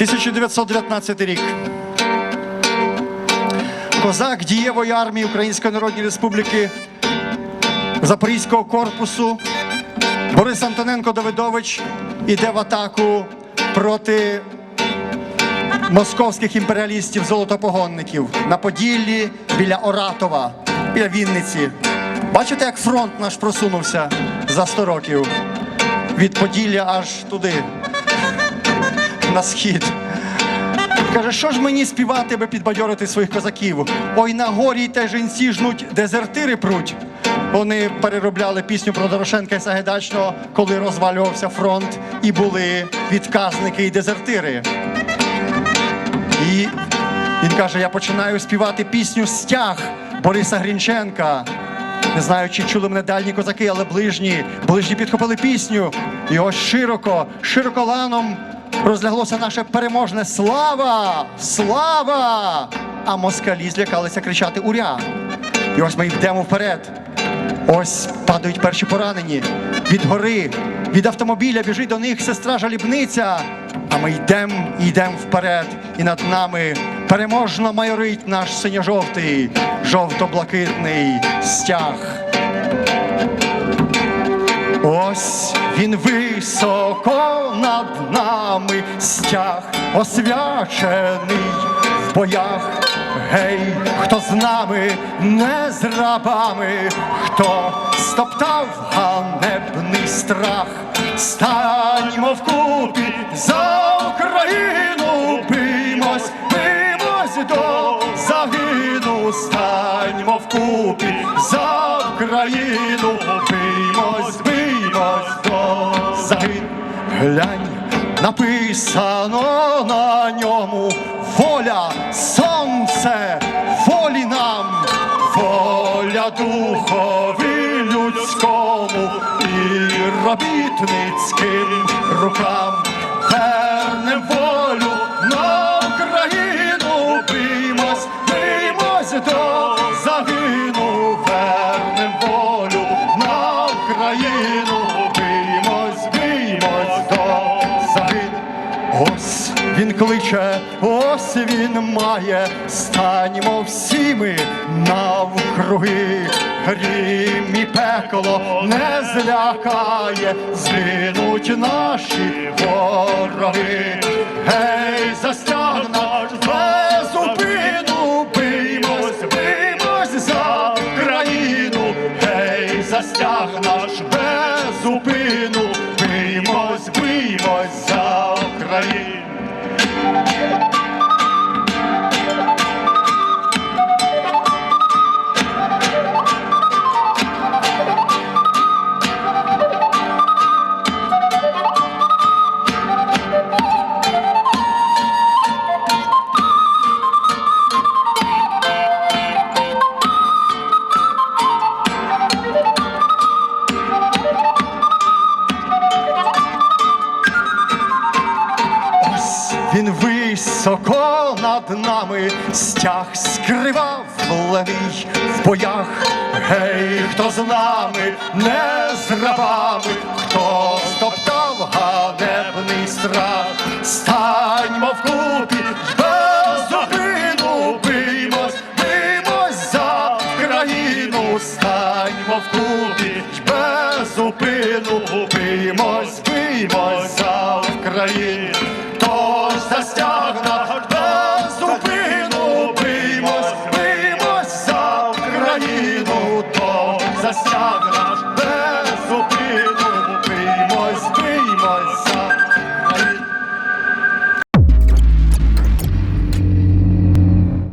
1919 рік. Козак дієвої армії Української Народної Республіки Запорізького корпусу Борис Антоненко Давидович іде в атаку проти московських імперіалістів золотопогонників на Поділлі біля Оратова, біля Вінниці. Бачите, як фронт наш просунувся за 100 років від Поділля аж туди, на схід. Каже, що ж мені співати, аби підбадьорити своїх козаків? Ой, на горі те жінці жнуть, дезертири пруть. Вони переробляли пісню про Дорошенка і Сагайдачного, коли розвалювався фронт, і були відказники і дезертири. І він каже: я починаю співати пісню Стяг Бориса Грінченка. Не знаю, чи чули мене дальні козаки, але ближні, ближні підхопили пісню. І ось широко, широко ланом розляглося наше переможне слава! Слава! А москалі злякалися кричати Уря! І ось ми йдемо вперед. Ось падають перші поранені. Від гори, від автомобіля біжить до них сестра жалібниця. А ми йдемо і йдемо вперед. І над нами переможно майорить наш синьо-жовтий, жовто-блакитний стяг. Ось він високо над нами стяг, освячений в боях. Гей, хто з нами не з рабами, хто стоптав ганебний страх, станьмо вкупі за Україну, бимось, бимось до загину, станьмо вкупі за Україну, бимось, загину. Глянь, написано на ньому воля, сонце, волі нам, воля духові людському і робітницьким рукам. Вернем волю на Україну, бимось, бимось до загину, вернем волю на Україну, кличе, ось він має, станьмо всі ми навкруги. Грім і пекло не злякає, згинуть наші вороги. Гей, застягна без безупину, він високо над нами стяг скривав левий в боях. Гей, хто з нами, не з рабами, хто стоптав ганебний страх, станьмо вкупі, безупину бимось, бимось за країну, станьмо вкупі, безупину бимось, бимось за Україну. Jagannath.